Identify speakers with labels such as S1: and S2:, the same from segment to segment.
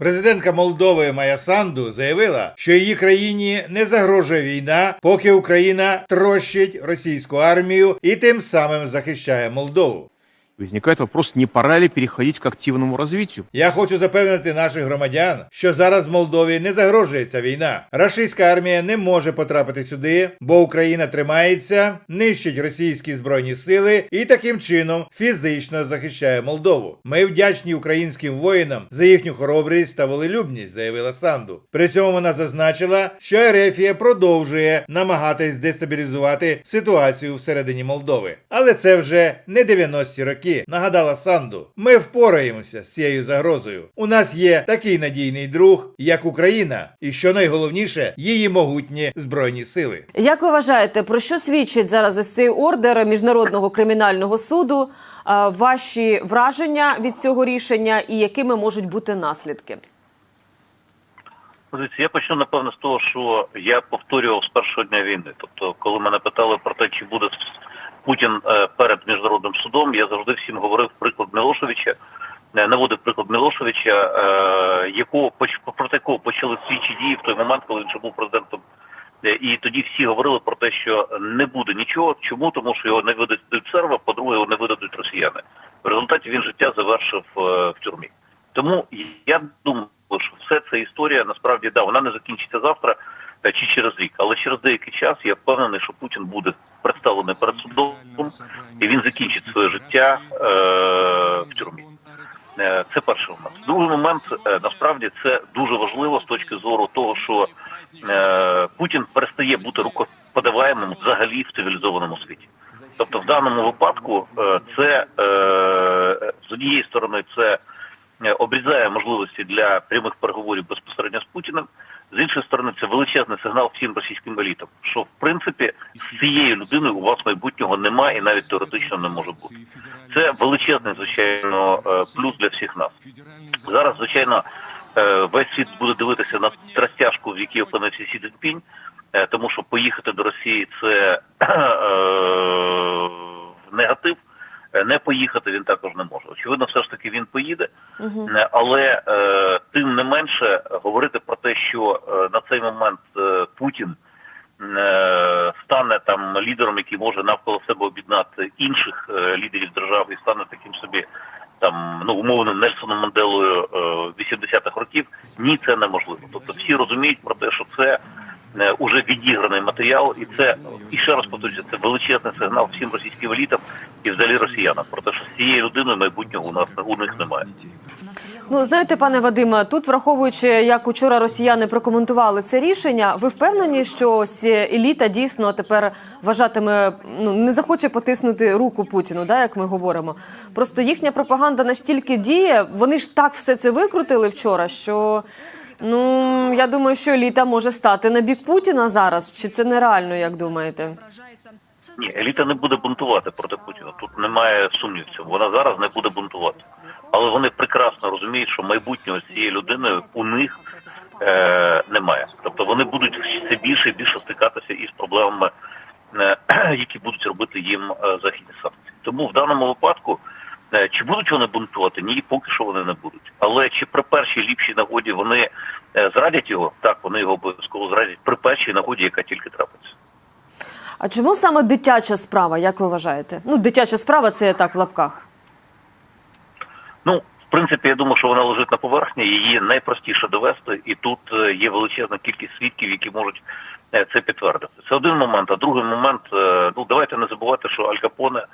S1: Президентка Молдови Майя Санду заявила, що її країні не загрожує війна, поки Україна трощить російську армію і тим самим захищає Молдову.
S2: Возникает вопрос, не пора ли переходить к активному развитию?
S1: Я хочу запевнити наших громадян, що зараз в Молдові не загрожує ця війна. Рашистська армія не може потрапити сюди, бо Україна тримається, нищить російські збройні сили і таким чином фізично захищає Молдову. Ми вдячні українським воїнам за їхню хоробрість та волелюбність, заявила Санду. При цьому вона зазначила, що Ерефія продовжує намагатись дестабілізувати ситуацію всередині Молдови. Але це вже не 90-ті роки. Нагадала Санду. Ми впораємося з цією загрозою. У нас є такий надійний друг, як Україна, і що найголовніше, її могутні збройні сили.
S3: Як ви вважаєте, про що свідчить зараз ось цей ордер міжнародного кримінального суду? Ваші враження від цього рішення і якими можуть бути наслідки?
S4: Дивіться, я почну напевно з того, що я повторював з першого дня війни. Тобто, коли мене питали про те, чи буде Путін е, перед міжнародним судом, я завжди всім говорив приклад Мілошевича, е, наводив приклад Мілошевича, е, якого проти якого почали слідчі дії в той момент, коли він ще був президентом. І тоді всі говорили про те, що не буде нічого. Чому? Тому що його не видадуть серва, по-друге, його не видадуть росіяни. В результаті він життя завершив в тюрмі. Тому я думаю, що все це історія насправді да, вона не закінчиться завтра чи через рік, але через деякий час я впевнений, що Путін буде представлений перед судом і він закінчить своє життя е, в тюрмі. Е, Це перший момент. Другий момент е, насправді це дуже важливо з точки зору того, що е, Путін перестає бути рукоподаваємим взагалі в цивілізованому світі. Тобто, в даному випадку е, це е, з однієї сторони це е, обрізає можливості для прямих переговорів безпосередньо з Путіним. З іншої сторони, це величезний сигнал всім російським елітам, що в принципі з цією людиною у вас майбутнього немає і навіть теоретично не може бути. Це величезний, звичайно, е, плюс для всіх нас. Зараз, звичайно, е, весь світ буде дивитися на тростяжку, в якій опинився Сі Цзіньпінь, е, тому що поїхати до Росії це негатив. Не поїхати він також не може. Очевидно, все ж таки він поїде, але е, тим не менше говорити про те, що е, на цей момент е, Путін е, стане там лідером, який може навколо себе об'єднати інших лідерів держав і стане таким собі там ну умовним Нельсоном Манделою е, 80-х років. Ні, це неможливо. Тобто всі розуміють про те, що це уже відіграний матеріал, і це і ще раз повторюся, це величезний сигнал всім російським елітам і взагалі росіянам про те, що з цією людиною майбутнього у нас у них немає.
S3: Ну знаєте, пане Вадиме, тут враховуючи, як учора росіяни прокоментували це рішення, ви впевнені, що ось еліта дійсно тепер вважатиме, ну не захоче потиснути руку Путіну, да, як ми говоримо. Просто їхня пропаганда настільки діє, вони ж так все це викрутили вчора, що ну я думаю, що еліта може стати на бік Путіна зараз. Чи це нереально, як думаєте?
S4: Ні, еліта не буде бунтувати проти Путіна. Тут немає сумнівів в цьому. Вона зараз не буде бунтувати. Але вони прекрасно розуміють, що майбутнього з цією людиною у них е, немає. Тобто вони будуть все більше і більше стикатися із проблемами, е, які будуть робити їм е, західні санкції. Тому в даному випадку. е, Чи будуть вони бунтувати? Ні, поки що вони не будуть. Але чи при першій ліпшій нагоді вони е, зрадять його? Так, вони його обов'язково зрадять при першій нагоді, яка тільки трапиться.
S3: А чому саме дитяча справа, як ви вважаєте? Ну, дитяча справа це так в лапках.
S4: Принципі, я думаю, що вона лежить на поверхні, її найпростіше довести, і тут е, є величезна кількість свідків, які можуть е, це підтвердити. Це один момент. А другий момент, е, ну давайте не забувати, що Аль Капоне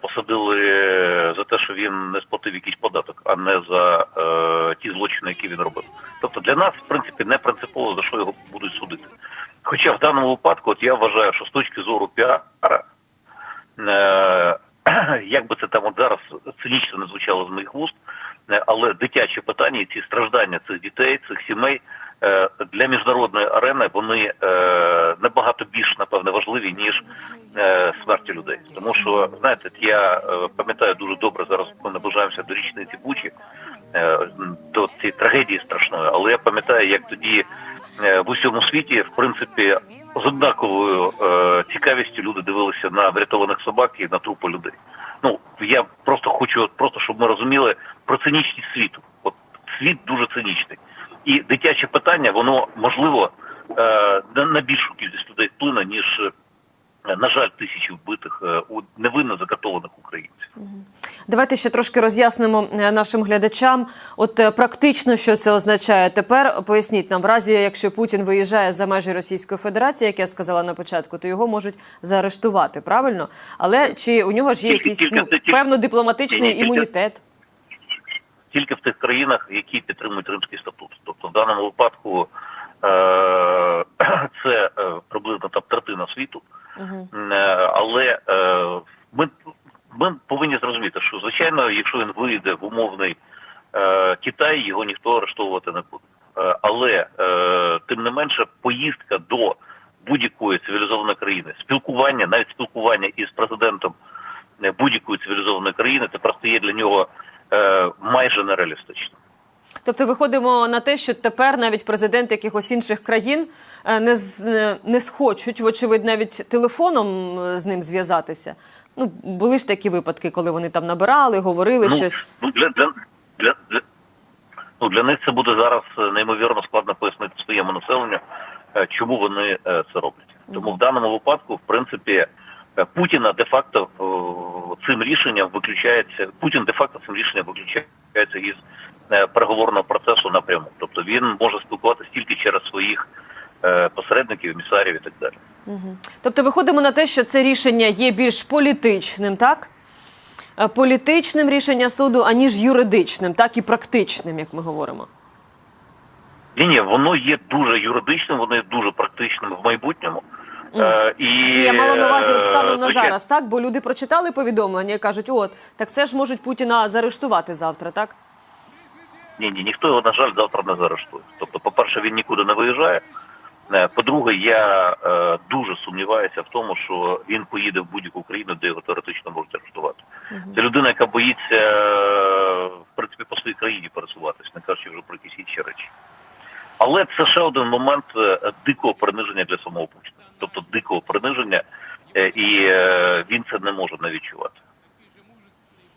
S4: посадили за те, що він не сплатив якийсь податок, а не за е, ті злочини, які він робив. Тобто для нас, в принципі, не принципово за що його будуть судити. Хоча в даному випадку, от я вважаю, що з точки зору піара. Е, як би це там от зараз цинічно не звучало з моїх вуст, але дитячі питання, ці страждання цих дітей, цих сімей е, для міжнародної арени вони е, набагато більш напевне важливі ніж е, смерті людей. Тому що знаєте, я е, пам'ятаю дуже добре зараз. Ми наближаємося до річниці Бучі, е, до цієї трагедії страшної, але я пам'ятаю, як тоді. е, В усьому світі, в принципі, з однаковою е, цікавістю люди дивилися на врятованих собак і на трупи людей. Ну я просто хочу, просто щоб ми розуміли про цинічність світу. От світ дуже цинічний. І дитяче питання, воно можливо е, на, більшу кількість людей вплине, ніж, на жаль, тисячі вбитих е, у невинно закатованих українців.
S3: Давайте ще трошки роз'яснимо е, нашим глядачам. От е, практично що це означає. Тепер поясніть нам, в разі якщо Путін виїжджає за межі Російської Федерації, як я сказала на початку, то його можуть заарештувати, правильно? Але чи у нього ж є
S4: Тільки-
S3: якийсь
S4: тільки-
S3: ну,
S4: тільки-
S3: певно дипломатичний
S4: тільки-
S3: імунітет?
S4: тільки в тих країнах, які підтримують Римський статут. Тобто, в даному випадку е- це е, приблизно там третина світу. Е, але е, ми, ми повинні зрозуміти, що звичайно, якщо він вийде в умовний е, Китай, його ніхто арештовувати не буде. Але тим не менше, поїздка до будь-якої цивілізованої країни, спілкування, навіть спілкування із президентом будь-якої цивілізованої країни, тепер стає для нього майже нереалістичним.
S3: Тобто виходимо на те, що тепер навіть президенти якихось інших країн е, не, з- не, не схочуть, вочевидь, навіть телефоном е, з ним зв'язатися. Ну, були ж такі випадки, коли вони там набирали, говорили
S4: ну,
S3: щось.
S4: Ну, для, для, для, для, ну, для них це буде зараз е, неймовірно складно пояснити своєму населенню, е, чому вони е, це роблять. Тому в даному випадку, в принципі, е, Путіна де-факто е, цим рішенням виключається. Путін де-факто цим рішенням виключається із е, переговорного процесу напряму. Тобто він може спілкуватися тільки через своїх е, посередників, емісарів і так далі.
S3: Угу. Тобто виходимо на те, що це рішення є більш політичним, так? Е, Політичним рішення суду, аніж юридичним, так і практичним, як ми говоримо.
S4: Ні, ні, воно є дуже юридичним, воно є дуже практичним в майбутньому. Е, і,
S3: Я мала на увазі от
S4: е,
S3: станом на зараз, так? Бо люди прочитали повідомлення і кажуть, от, так це ж можуть Путіна заарештувати завтра, так?
S4: Ні, ні, ніхто його, на жаль, завтра не заарештує. Тобто, по-перше, він нікуди не виїжджає. Е, По-друге, я е, дуже сумніваюся в тому, що він поїде в будь-яку країну, де його теоретично можуть арештувати. Це людина, яка боїться е, в принципі по своїй країні пересуватись, не кажучи вже про якісь інші речі. Але це ще один момент е, дикого приниження для самого Путіна. Тобто дикого приниження, і він це не може не відчувати.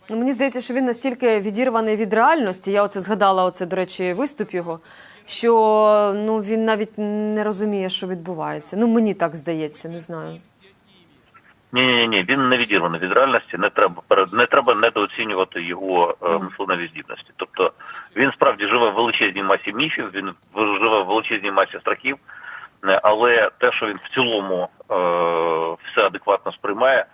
S3: Ну, мені здається, що він настільки відірваний від реальності. Я оце згадала, оце, до речі, виступ його, що ну, він навіть не розуміє, що відбувається. Ну, мені так здається, не знаю.
S4: Ні, ні, ні, він не відірваний від реальності. Не треба не треба недооцінювати його е,
S3: Мгм.
S4: здібності. Тобто він справді живе в величезній масі міфів, він живе в величезній масі страхів, е, але те, що він в цілому е, все адекватно сприймає,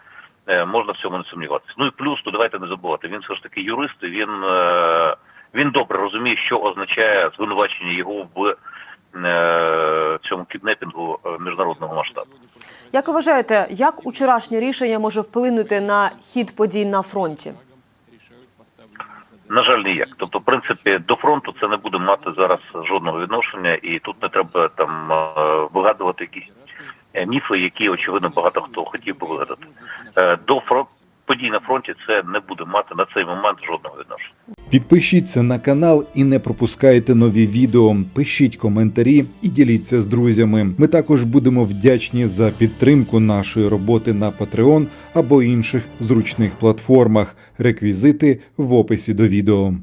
S4: можна в цьому не сумніватися. Ну і плюс, то давайте не забувати. Він все ж таки юрист, і він, е, він добре розуміє, що означає звинувачення його в е, цьому кіднепінгу е, міжнародного масштабу.
S3: Як ви вважаєте, як учорашнє рішення може вплинути на хід подій на фронті?
S4: На жаль, ніяк. Тобто, в принципі, до фронту це не буде мати зараз жодного відношення, і тут не треба там е, вигадувати якісь е, міфи, які очевидно багато хто хотів би вигадати. Е, До фронту подій на фронті це не буде мати на цей момент жодного відношення.
S5: Підпишіться на канал і не пропускайте нові відео. Пишіть коментарі і діліться з друзями. Ми також будемо вдячні за підтримку нашої роботи на Patreon або інших зручних платформах. Реквізити в описі до відео.